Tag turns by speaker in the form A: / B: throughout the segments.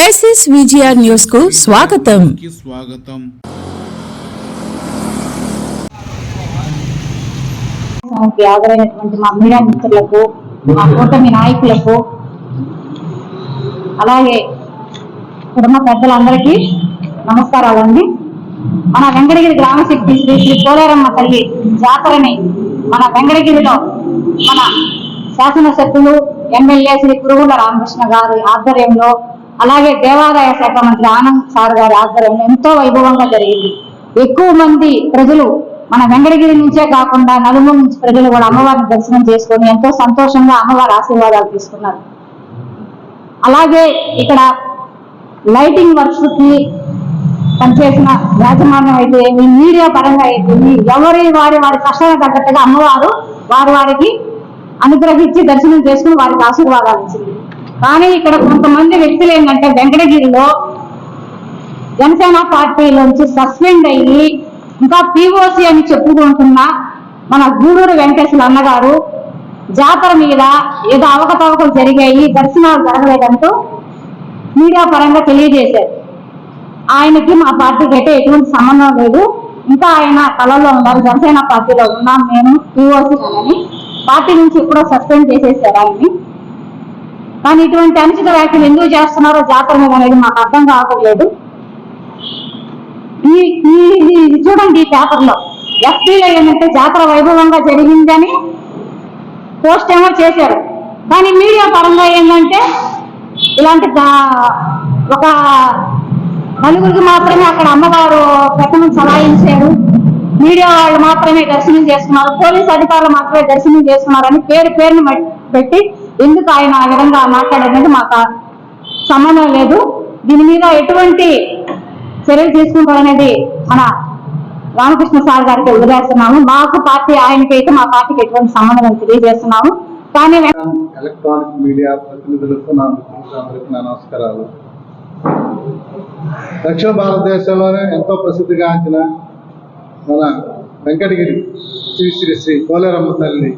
A: SS VGR న్యూస్కు స్వాగతం.
B: స్వాగతం.
C: హాజరైనటువంటి మా మీడియా మిత్రులకు మా కూటమి నాయకులకు అలాగే కుటుంబ పెద్దలందరికీ నమస్కారాలండి. మన వెంకటగిరి గ్రామశక్తి శ్రీ శ్రీ పోలేరమ్మ తల్లి జాతరని మన వెంకటగిరిలో మన శాసనసభ్యులు ఎమ్మెల్యే శ్రీ కురుగుల రామకృష్ణ గారి ఆధ్వర్యంలో అలాగే దేవాదాయ శాఖ మంత్రి ఆనంద్ సార్ గారి ఆధ్వర్యంలో ఎంతో వైభవంగా జరిగింది. ఎక్కువ మంది ప్రజలు మన వెంకటగిరి నుంచే కాకుండా నలుమూల నుంచి ప్రజలు కూడా అమ్మవారిని దర్శనం చేసుకొని ఎంతో సంతోషంగా అమ్మవారి ఆశీర్వాదాలు తీసుకున్నారు. అలాగే ఇక్కడ లైటింగ్ వర్క్స్కి పనిచేసిన యాజమాన్యం అయితే ఏమి మీడియా పరంగా అయితే ఎవరి వారి వారి కష్టాలకు తగ్గట్టుగా అమ్మవారు వారి వారికి అనుగ్రహించి దర్శనం చేసుకుని వారికి ఆశీర్వాదాలు ఇచ్చింది. కానీ ఇక్కడ కొంతమంది వ్యక్తులు ఏంటంటే వెంకటగిరిలో జనసేన పార్టీలోంచి సస్పెండ్ అయ్యి ఇంకా పిఓసి అని చెప్పుకుంటున్న మన గూడూరు వెంకటేశ్వర అన్నగారు జాతర మీద ఏదో అవకతవకలు జరిగాయి దర్శనాలు జరగలేదంటూ మీడియా పరంగా తెలియజేశారు. ఆయనకి మా పార్టీకి అయితే ఎటువంటి సంబంధం లేదు. ఇంకా ఆయన కళలో ఉన్నారు. జనసేన పార్టీలో ఉన్నాం నేను పిఓసి అని. పార్టీ నుంచి ఎప్పుడో సస్పెండ్ చేసేసారు ఆయన్ని. కానీ ఇటువంటి అనుచిత వ్యాఖ్యలు ఎందుకు చేస్తున్నారో జాతర మీద అనేది మాకు అర్థం కావట్లేదు. ఈ ఇది చూడండి ఈ పేపర్లో ఎఫ్టీలో ఏంటంటే జాతర వైభవంగా జరిగిందని పోస్ట్ ఏమో చేశారు. కానీ మీడియా పరంగా ఏంటంటే ఇలాంటి ఒక నలుగురికి మాత్రమే అక్కడ అమ్మవారు పెట్టమని సలాయించారు మీడియా వాళ్ళు మాత్రమే దర్శనం చేసుకున్నారు. పోలీస్ అధికారులు మాత్రమే దర్శనం చేస్తున్నారని పేరు పేరుని పెట్టి ఎందుకు ఆయన ఆ విధంగా మాట్లాడేది మాకు సంబంధం లేదు. దీని మీద ఎటువంటి చర్యలు తీసుకుంటారనేది మన రామకృష్ణ సార్ గారికి వదిలేస్తున్నాము మాకు పార్టీ ఆయనకి అయితే మా పార్టీకి ఎటువంటి సంబంధం అని తెలియజేస్తున్నాము. కానీ
D: ఎలక్ట్రానిక్ మీడియా ప్రతినిధులకు నా మిత్రులకు నమస్కారాలు. దక్షిణ భారతదేశంలోనే ఎంతో ప్రసిద్ధిగాంచిన మన వెంకటగిరి శ్రీ శ్రీ శ్రీ కోలేరమ్మ తల్లి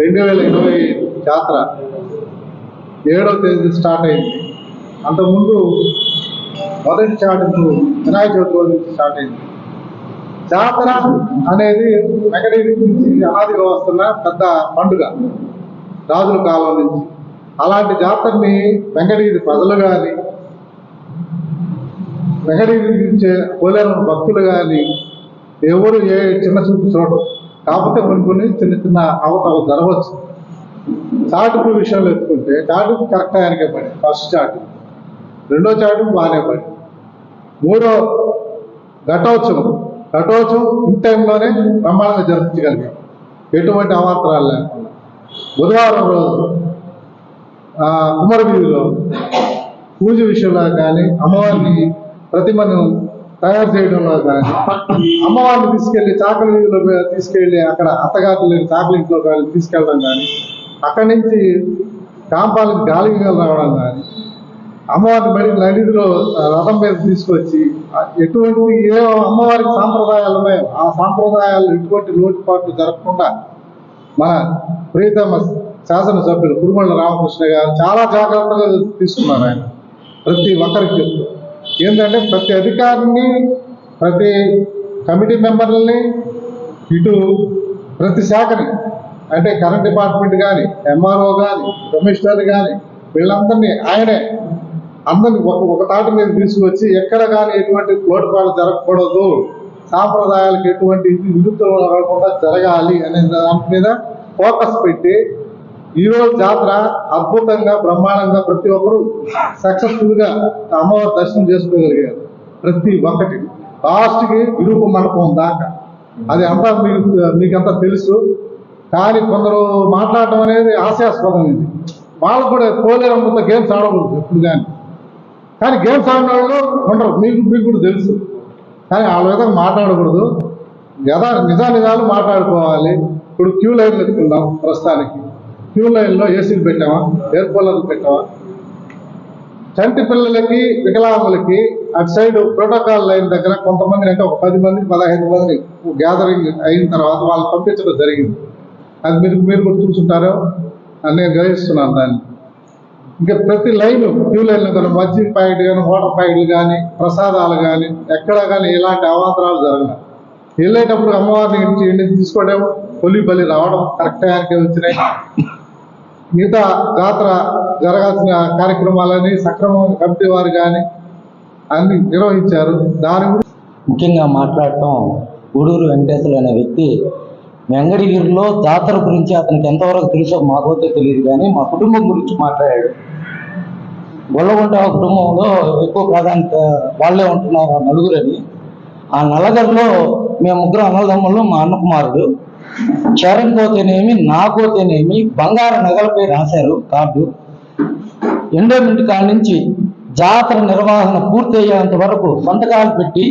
D: రెండు వేల ఇరవై జాతర ఏడవ తేదీ స్టార్ట్ అయింది. అంతకుముందు మొదటి చాటింపు వినాయక చవితి రోజు నుంచి స్టార్ట్ అయింది. జాతర అనేది వెంకటగిరి నుంచి అనాదిగా వస్తున్న పెద్ద పండుగ రాజుల కాలం నుంచి. అలాంటి జాతరని వెంకటగిరి ప్రజలు కానీ వెంకటగిరి నుంచి పోలేరమ్మ భక్తులు కానీ ఎవరు ఏ చిన్న చూపు చూడరు. కాకపోతే కొన్ని కొన్ని చిన్న చిన్న అవతల జరగవచ్చు. చాటుకు విషయంలో ఎత్తుకుంటే చాటుకు కరెక్ట్ ఆయనకే పడి ఫస్ట్ చాటు. రెండో చాటు బాగానే పడి మూడో ఘటోత్సవం. ఘటోత్సవం ఇన్ టైంలోనే బ్రహ్మాండంగా జరిపించగలిగాం ఎటువంటి అవాంతరాలు లేకుండా. బుధవారం రోజు ఆ, పూజ విషయంలో కానీ అమ్మవారిని ప్రతిమను తయారు చేయడంలో కానీ అమ్మవారిని తీసుకెళ్ళి చాకలి వీధిలో తీసుకెళ్ళి తీసుకెళ్ళి అక్కడ అత్తగారు లేని చాకలి ఇంట్లో కానీ తీసుకెళ్ళడం కానీ అక్కడి నుంచి కాంపాలకు గాలిగా రావడం కానీ అమ్మవారిని బయట నడిదిలో రథం మీద తీసుకొచ్చి ఎటువంటి ఏ అమ్మవారికి సాంప్రదాయాలు ఉన్నాయో ఆ సాంప్రదాయాలు ఎటువంటి లోటుపాట్లు జరగకుండా మన ప్రీతమ శాసనసభ్యులు కురుమళ్ళ రామకృష్ణ గారు చాలా జాగ్రత్తగా తీసుకున్నారు ఆయన. ప్రతి ఒక్కరికి. చెప్తూ ఏంటంటే ప్రతి అధికారిని ప్రతి కమిటీ మెంబర్లని ఇటు ప్రతి శాఖని అంటే కరెంట్ డిపార్ట్మెంట్ కానీ ఎంఆర్ఓ కానీ కమిషనర్ కానీ వీళ్ళందరినీ ఆయనే అందరిని ఒక ఒక తాటి మీద తీసుకొచ్చి ఎక్కడ కానీ ఎటువంటి లోటుపాట్లు జరగకూడదు సాంప్రదాయాలకు ఎటువంటి విరుద్ధం రాకుండా జరగాలి అనే దాని మీద ఫోకస్ పెట్టి ఈరోజు జాతర అద్భుతంగా బ్రహ్మాండంగా ప్రతి ఒక్కరూ సక్సెస్ఫుల్గా అమ్మవారి దర్శనం చేసుకోగలిగారు. ప్రతి ఒక్కటి. లాస్ట్కి విరూప మండపం దాకా. అది అంతా మీకు మీకంతా తెలుసు. కానీ కొందరు మాట్లాడటం అనేది హాస్యాస్పదం ఇది. వాళ్ళకు కూడా పోలేరమ్మతో గేమ్స్ ఆడకూడదు ఎప్పుడు కానీ. కానీ గేమ్స్ ఆడిన వాళ్ళు ఉండరు. మీకు మీకు కూడా తెలుసు. కానీ వాళ్ళ విధంగా మాట్లాడకూడదు. యథా నిజా నిజాలు మాట్లాడుకోవాలి. ఇప్పుడు క్యూ లైన్లు ఎత్తుకుందాం ప్రస్తుతానికి. క్యూ లైన్లో ఏసీలు పెట్టామా? ఎయిర్ కూలర్లు పెట్టామా? చంటి పిల్లలకి వికలాంగులకి అటు సైడ్ ప్రోటోకాల్ లైన్ దగ్గర కొంతమంది అంటే ఒక పది మంది పదహైదు మందిని గ్యాదరింగ్ అయిన తర్వాత వాళ్ళు పంపించడం జరిగింది. అది మీరు మీరు కూడా అని నేను గ్రహిస్తున్నాను దాన్ని. ఇంకా ప్రతి లైన్ క్యూ లైన్లో కానీ మజ్జిగ ప్యాకెట్ కానీ వాటర్ ప్యాకెట్లు కానీ ప్రసాదాలు కానీ ఎక్కడా కానీ ఇలాంటి అవాంతరాలు జరగలేదు వెళ్ళేటప్పుడు అమ్మవారిని ఇంటి ఇంటికి తీసుకోవడం కొలి బలి రావడం కరెక్ట్ టైంకి వచ్చినాయి. మిగతా జాతర జరగాల్సిన కార్యక్రమాలని సక్రమంగా కమిటీ వారు కానీ అన్ని నిర్వహించారు. దాని గురించి
B: ముఖ్యంగా మాట్లాడటం గూడూరు వెంకటేశ్వర అనే వ్యక్తి వెంగడగిరిలో జాతర గురించి అతనికి ఎంతవరకు తెలుసో మాకైతే తెలియదు కానీ మా కుటుంబం గురించి మాట్లాడాడు. గొల్లగొండ కుటుంబంలో ఎక్కువ ప్రాధాన్యత వాళ్ళే ఉంటున్నారు ఆ నలుగురని. ఆ నలగరిలో మేము ముగ్గురు అన్నదమ్ములు మా అన్న కుమారుడు చరణ్ కోతేనేమి నా కోతేనేమి బంగారు నగలపై రాశారు కార్డు. ఎండోమెంట్ కాడ నుంచి జాతర నిర్వహణ పూర్తి అయ్యేంత వరకు సంతకాలు పెట్టి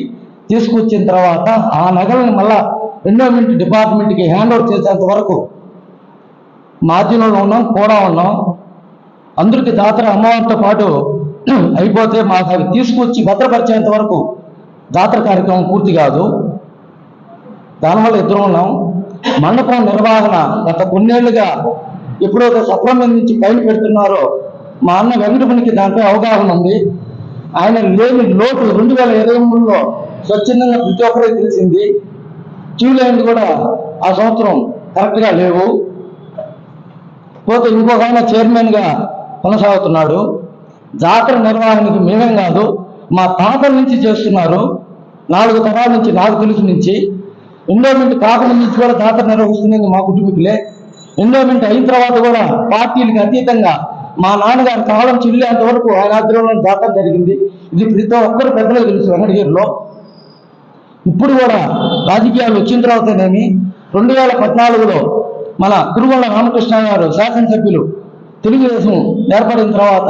B: తీసుకొచ్చిన తర్వాత ఆ నగలను మళ్ళా ఎన్విరాన్మెంట్ డిపార్ట్మెంట్కి హ్యాండ్ ఓవర్ చేసేంత వరకు మార్జిన్లో ఉన్నాం కూడా ఉన్నాం. అందరికీ జాతర అమ్మవారితో పాటు అయిపోతే మాకు అవి తీసుకొచ్చి భద్రపరిచేంత వరకు జాతర కార్యక్రమం పూర్తి కాదు. దానివల్ల ఇద్దరు ఉన్నాం. మండపం నిర్వహణ గత కొన్నేళ్ళుగా ఎప్పుడైతే సప్రమం నుంచి పైన పెడుతున్నారో మా అన్న వెంకటపనికి దాంట్లో అవగాహన ఉంది. ఆయన లేని లోటు రెండు వేల ఇరవై మూడులో స్వచ్ఛందంగా ప్రతి ఒక్కరికి తెలిసింది. క్యూ లైన్ కూడా ఆ సంవత్సరం కరెక్ట్గా లేవు. పోతే ఇంకొక ఆయన చైర్మన్గా కొనసాగుతున్నాడు. జాతర నిర్వహణకి మేమేం కాదు మా తాతల నుంచి చేస్తున్నారు. నాలుగు తరాల నుంచి నాకు తెలుసు నుంచి. ఎండోమెంట్ కాకుండా నుంచి కూడా జాతర నిర్వహిస్తున్నది మా కుటుంబీకులే. ఎండోమెంట్ అయిన తర్వాత కూడా పార్టీలకు అతీతంగా మా నాన్నగారు కాలం చెల్లేంత వరకు ఆయన ఆధ్వర్యంలో జాతర జరిగింది. ఇది ప్రతి ఒక్కరు పెద్దలకు తెలుసు వెంకటగిరిలో. ఇప్పుడు కూడా రాజకీయాలు వచ్చిన తర్వాతనేమి రెండు వేల పద్నాలుగులో మన కురుగొండ రామకృష్ణ గారు శాసనసభ్యులు తెలుగుదేశం ఏర్పడిన తర్వాత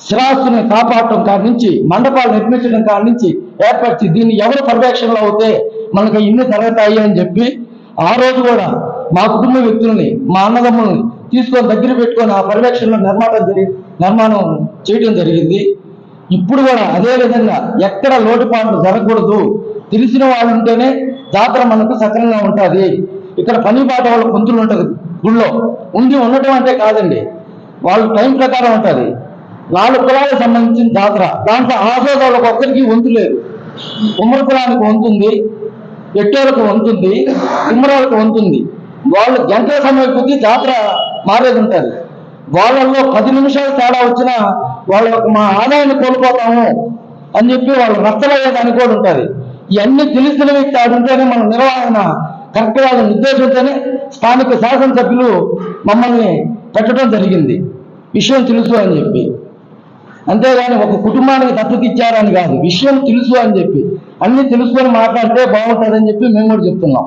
B: స్థిరాస్తుని కాపాడటం కాడి నుంచి మండపాలు నిర్మించడం కాడి నుంచి ఏర్పరిచి దీన్ని ఎవరు పర్యవేక్షణలో అవుతే మనకు ఇన్ని తరగతాయి అని చెప్పి ఆ రోజు కూడా మా కుటుంబ వ్యక్తుల్ని మా అన్నదమ్ముల్ని తీసుకొని దగ్గర పెట్టుకొని ఆ పర్యవేక్షణలో నిర్మాణం జరిగి నిర్మాణం చేయడం జరిగింది. ఇప్పుడు కూడా అదే విధంగా ఎక్కడ లోటుపాట్లు జరగకూడదు. తెలిసిన వాళ్ళు ఉంటేనే జాతర మనకు సక్రంగా ఉంటుంది. ఇక్కడ పని పాట వాళ్ళ పొంతులు ఉంటుంది. గుళ్ళో ఉండి ఉండటం అంటే కాదండి. వాళ్ళ టైం ప్రకారం ఉంటుంది. నాలుగు కులాలకు సంబంధించిన జాతర. దాంట్లో ఆసోదాలకు ఒక్కరికి వంతు లేదు. ఉమ్మడి కులానికి వంతుంది ఎట్టోలకు వంతుంది తిమ్మరాలకు వంతుంది వాళ్ళు గంటల సమయం కొద్దీ జాతర మారేది ఉంటుంది. వాళ్ళల్లో పది నిమిషాలు తేడా వచ్చినా వాళ్ళ యొక్క మా ఆదాయాన్ని కోల్పోతాము అని చెప్పి వాళ్ళు నష్టమయ్యేదానికి కూడా ఉంటుంది. ఇవన్నీ తెలిసిన వ్యక్తి ఆడుంటేనే మన నిర్వహణ కరెక్ట్గా ఉద్దేశంతోనే స్థానిక శాసనసభ్యులు మమ్మల్ని పెట్టడం జరిగింది. విషయం తెలుసు అని చెప్పి. అంతేగాని ఒక కుటుంబానికి దత్తత ఇచ్చారని కాదు. విషయం తెలుసు అని చెప్పి. అన్ని తెలుసుకొని మాట్లాడితే బాగుంటుందని చెప్పి మేము కూడా చెప్తున్నాం.